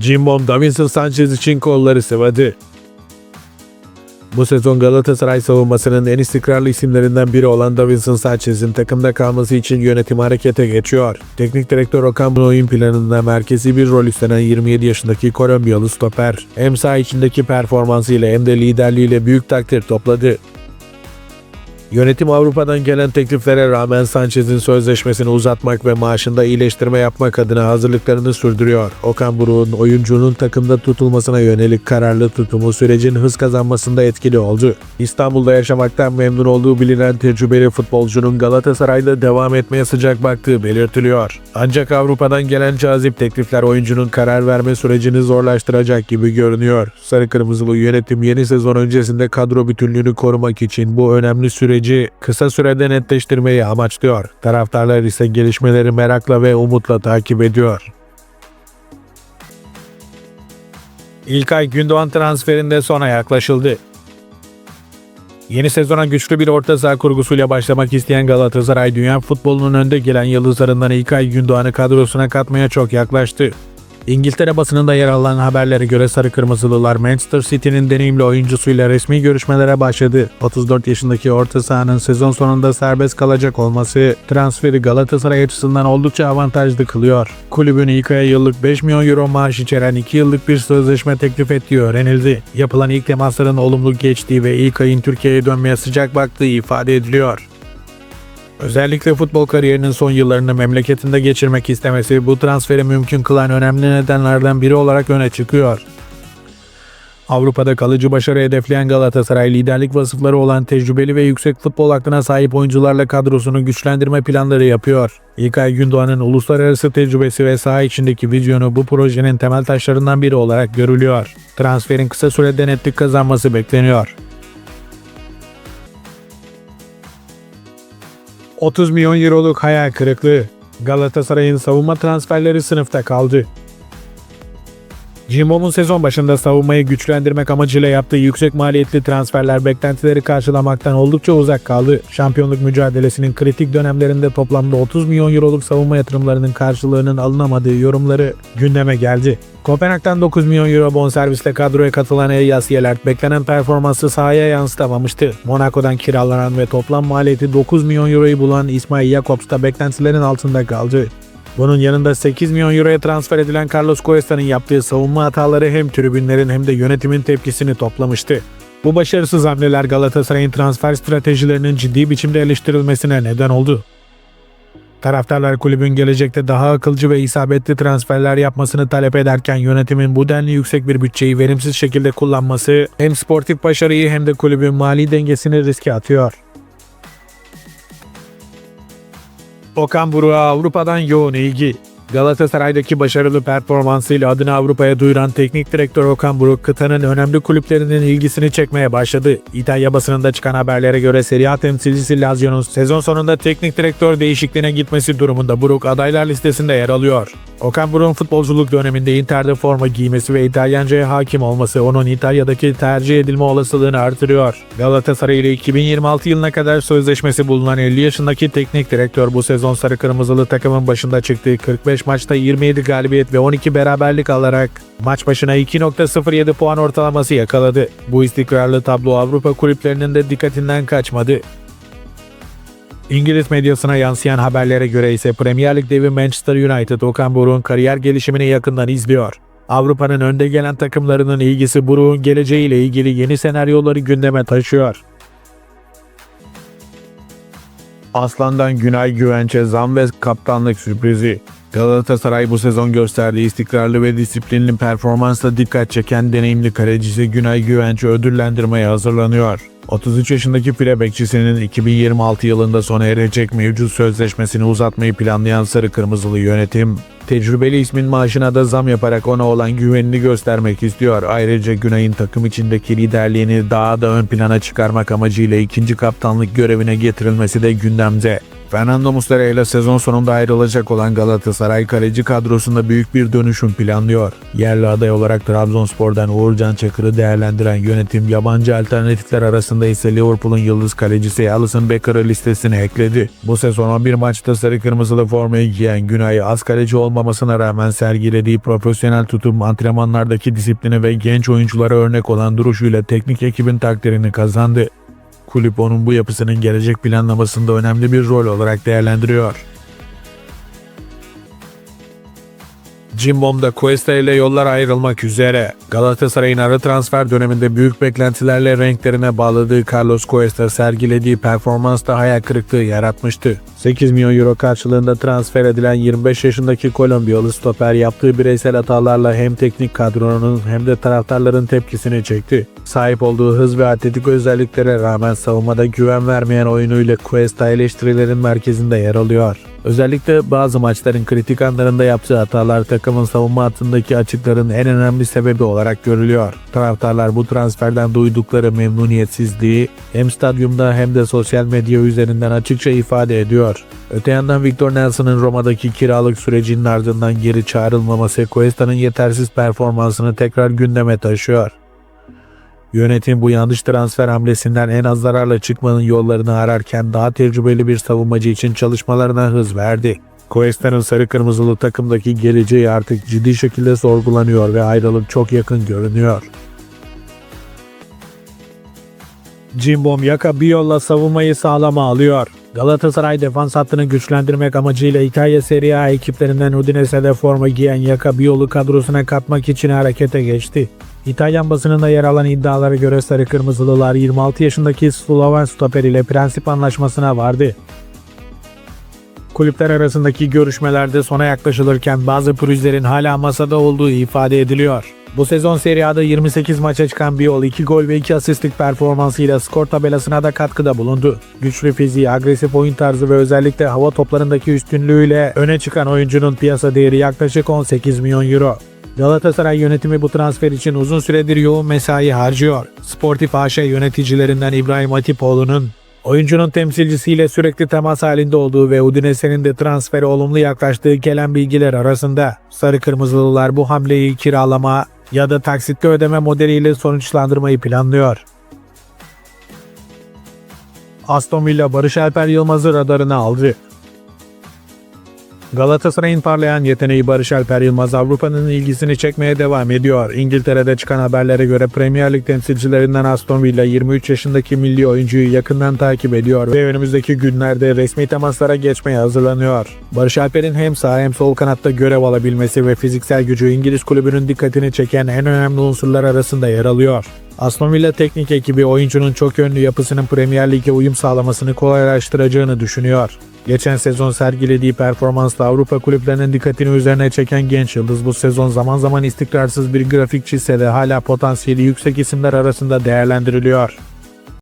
Cimbom Davinson Sanchez için kolları sıvadı. Bu sezon Galatasaray savunmasının en istikrarlı isimlerinden biri olan Davinson Sanchez'in takımda kalması için yönetim harekete geçiyor. Teknik direktör Okan Buruk'un oyun planında merkezi bir rol üstlenen 27 yaşındaki Kolombiyalı stoper hem saha içindeki performansıyla hem de liderliğiyle büyük takdir topladı. Yönetim Avrupa'dan gelen tekliflere rağmen Sanchez'in sözleşmesini uzatmak ve maaşında iyileştirme yapmak adına hazırlıklarını sürdürüyor. Okan Buruk'un oyuncunun takımda tutulmasına yönelik kararlı tutumu sürecin hız kazanmasında etkili oldu. İstanbul'da yaşamaktan memnun olduğu bilinen tecrübeli futbolcunun Galatasaray'da devam etmeye sıcak baktığı belirtiliyor. Ancak Avrupa'dan gelen cazip teklifler oyuncunun karar verme sürecini zorlaştıracak gibi görünüyor. Sarı Kırmızılı yönetim yeni sezon öncesinde kadro bütünlüğünü korumak için bu önemli süreci kısa sürede netleştirmeyi amaçlıyor. Taraftarlar ise gelişmeleri merakla ve umutla takip ediyor. İlkay Gündoğan transferinde sona yaklaşıldı. Yeni sezona güçlü bir orta saha kurgusuyla başlamak isteyen Galatasaray dünya futbolunun önde gelen yıldızlarından İlkay Gündoğan'ı kadrosuna katmaya çok yaklaştı. İngiltere basınında yer alan haberlere göre Sarı Kırmızılılar Manchester City'nin deneyimli oyuncusuyla resmi görüşmelere başladı. 34 yaşındaki orta sahanın sezon sonunda serbest kalacak olması transferi Galatasaray açısından oldukça avantajlı kılıyor. Kulübün İlkay'a yıllık 5 milyon euro maaş içeren 2 yıllık bir sözleşme teklif ettiği öğrenildi. Yapılan ilk temasların olumlu geçtiği ve İlkay'ın Türkiye'ye dönmeye sıcak baktığı ifade ediliyor. Özellikle futbol kariyerinin son yıllarını memleketinde geçirmek istemesi bu transferi mümkün kılan önemli nedenlerden biri olarak öne çıkıyor. Avrupa'da kalıcı başarı hedefleyen Galatasaray liderlik vasıfları olan tecrübeli ve yüksek futbol aklına sahip oyuncularla kadrosunu güçlendirme planları yapıyor. İlkay Gündoğan'ın uluslararası tecrübesi ve saha içindeki vizyonu bu projenin temel taşlarından biri olarak görülüyor. Transferin kısa sürede netlik kazanması bekleniyor. 30 milyon euroluk hayal kırıklığı. Galatasaray'ın savunma transferleri sınıfta kaldı. Cimbom'un sezon başında savunmayı güçlendirmek amacıyla yaptığı yüksek maliyetli transferler beklentileri karşılamaktan oldukça uzak kaldı. Şampiyonluk mücadelesinin kritik dönemlerinde toplamda 30 milyon euroluk savunma yatırımlarının karşılığının alınamadığı yorumları gündeme geldi. Kopenhag'dan 9 milyon euro bonservisle kadroya katılan Elias Yelert beklenen performansı sahaya yansıtamamıştı. Monaco'dan kiralanan ve toplam maliyeti 9 milyon euroyu bulan İsmail Jakobs da beklentilerin altında kaldı. Bunun yanında 8 milyon euroya transfer edilen Carlos Cuesta'nın yaptığı savunma hataları hem tribünlerin hem de yönetimin tepkisini toplamıştı. Bu başarısız hamleler Galatasaray'ın transfer stratejilerinin ciddi biçimde eleştirilmesine neden oldu. Taraftarlar kulübün gelecekte daha akılcı ve isabetli transferler yapmasını talep ederken yönetimin bu denli yüksek bir bütçeyi verimsiz şekilde kullanması hem sportif başarıyı hem de kulübün mali dengesini riske atıyor. Okan Buruk'a Avrupa'dan yoğun ilgi. Galatasaray'daki başarılı performansıyla adını Avrupa'ya duyuran teknik direktör Okan Buruk, kıtanın önemli kulüplerinin ilgisini çekmeye başladı. İtalya basınında çıkan haberlere göre Serie A temsilcisi Lazio'nun sezon sonunda teknik direktör değişikliğine gitmesi durumunda Buruk adaylar listesinde yer alıyor. Okan Buruk'un futbolculuk döneminde Inter'de forma giymesi ve İtalyanca'ya hakim olması onun İtalya'daki tercih edilme olasılığını artırıyor. Galatasaray ile 2026 yılına kadar sözleşmesi bulunan 50 yaşındaki teknik direktör bu sezon sarı kırmızılı takımın başında çıktığı 45 maçta 27 galibiyet ve 12 beraberlik alarak maç başına 2.07 puan ortalaması yakaladı. Bu istikrarlı tablo Avrupa kulüplerinin de dikkatinden kaçmadı. İngiliz medyasına yansıyan haberlere göre ise Premier Lig devi Manchester United Okan Buruk'un kariyer gelişimini yakından izliyor. Avrupa'nın önde gelen takımlarının ilgisi Buruk'un geleceğiyle ilgili yeni senaryoları gündeme taşıyor. Aslan'dan Günay Güvenç'e zam ve kaptanlık sürprizi. Galatasaray bu sezon gösterdiği istikrarlı ve disiplinli performansla dikkat çeken deneyimli kalecisi Günay Güvenç'i ödüllendirmeye hazırlanıyor. 33 yaşındaki file bekçisinin 2026 yılında sona erecek mevcut sözleşmesini uzatmayı planlayan Sarı Kırmızılı yönetim, tecrübeli ismin maaşına da zam yaparak ona olan güvenini göstermek istiyor. Ayrıca Günay'ın takım içindeki liderliğini daha da ön plana çıkarmak amacıyla ikinci kaptanlık görevine getirilmesi de gündemde. Fernando Muslera ile sezon sonunda ayrılacak olan Galatasaray kaleci kadrosunda büyük bir dönüşüm planlıyor. Yerli aday olarak Trabzonspor'dan Uğurcan Çakır'ı değerlendiren yönetim yabancı alternatifler arasında ise Liverpool'un yıldız kalecisi Alisson Becker'ı listesine ekledi. Bu sezon 11 maçta sarı kırmızılı formayı giyen Günay az kaleci olmamasına rağmen sergilediği profesyonel tutum antrenmanlardaki disiplini ve genç oyunculara örnek olan duruşuyla teknik ekibin takdirini kazandı. Kulüp onun bu yapısının gelecek planlamasında önemli bir rol olarak değerlendiriyor. Cimbom'da Cuesta ile yollar ayrılmak üzere. Galatasaray'ın ara transfer döneminde büyük beklentilerle renklerine bağladığı Carlos Cuesta sergilediği performansta hayal kırıklığı yaratmıştı. 8 milyon euro karşılığında transfer edilen 25 yaşındaki Kolombiyalı stoper yaptığı bireysel hatalarla hem teknik kadronun hem de taraftarların tepkisini çekti. Sahip olduğu hız ve atletik özelliklere rağmen savunmada güven vermeyen oyunuyla Cuesta eleştirilerin merkezinde yer alıyor. Özellikle bazı maçların kritik anlarında yaptığı hatalar takımın savunma hattındaki açıkların en önemli sebebi olarak görülüyor. Taraftarlar bu transferden duydukları memnuniyetsizliği hem stadyumda hem de sosyal medya üzerinden açıkça ifade ediyor. Öte yandan Victor Nelson'ın Roma'daki kiralık sürecinin ardından geri çağrılmaması Cuesta'nın yetersiz performansını tekrar gündeme taşıyor. Yönetim bu yanlış transfer hamlesinden en az zararla çıkmanın yollarını ararken daha tecrübeli bir savunmacı için çalışmalarına hız verdi. Cuesta'nın sarı kırmızılı takımdaki geleceği artık ciddi şekilde sorgulanıyor ve ayrılık çok yakın görünüyor. Cimbom Yaka bir yolla savunmayı sağlama alıyor. Galatasaray defans hattını güçlendirmek amacıyla İtalya Serie A ekiplerinden Udinese'de forma giyen Yaka bir yolu kadrosuna katmak için harekete geçti. İtalyan basınında yer alan iddialara göre Sarı Kırmızılılar 26 yaşındaki Sloven stoper ile prensip anlaşmasına vardı. Kulüpler arasındaki görüşmelerde sona yaklaşılırken bazı pürüzlerin hala masada olduğu ifade ediliyor. Bu sezon Serie A'da 28 maça çıkan Biol 2 gol ve 2 asistlik performansıyla skor tabelasına da katkıda bulundu. Güçlü fiziği, agresif oyun tarzı ve özellikle hava toplarındaki üstünlüğüyle öne çıkan oyuncunun piyasa değeri yaklaşık 18 milyon euro. Galatasaray yönetimi bu transfer için uzun süredir yoğun mesai harcıyor. Sportif AŞ yöneticilerinden İbrahim Atipoğlu'nun oyuncunun temsilcisiyle sürekli temas halinde olduğu ve Udinese'nin de transfere olumlu yaklaştığı gelen bilgiler arasında Sarı Kırmızılılar bu hamleyi kiralama ya da taksitli ödeme modeliyle sonuçlandırmayı planlıyor. Aston Villa Barış Alper Yılmaz'ı radarına aldı. Galatasaray'ın parlayan yeteneği Barış Alper Yılmaz Avrupa'nın ilgisini çekmeye devam ediyor. İngiltere'de çıkan haberlere göre Premier Lig temsilcilerinden Aston Villa 23 yaşındaki milli oyuncuyu yakından takip ediyor ve önümüzdeki günlerde resmi temaslara geçmeye hazırlanıyor. Barış Alper'in hem sağ hem sol kanatta görev alabilmesi ve fiziksel gücü İngiliz kulübünün dikkatini çeken en önemli unsurlar arasında yer alıyor. Aston Villa teknik ekibi oyuncunun çok yönlü yapısının Premier Lig'e uyum sağlamasını kolaylaştıracağını düşünüyor. Geçen sezon sergilediği performansla Avrupa kulüplerinin dikkatini üzerine çeken genç yıldız bu sezon zaman zaman istikrarsız bir grafik çizse de hala potansiyeli yüksek isimler arasında değerlendiriliyor.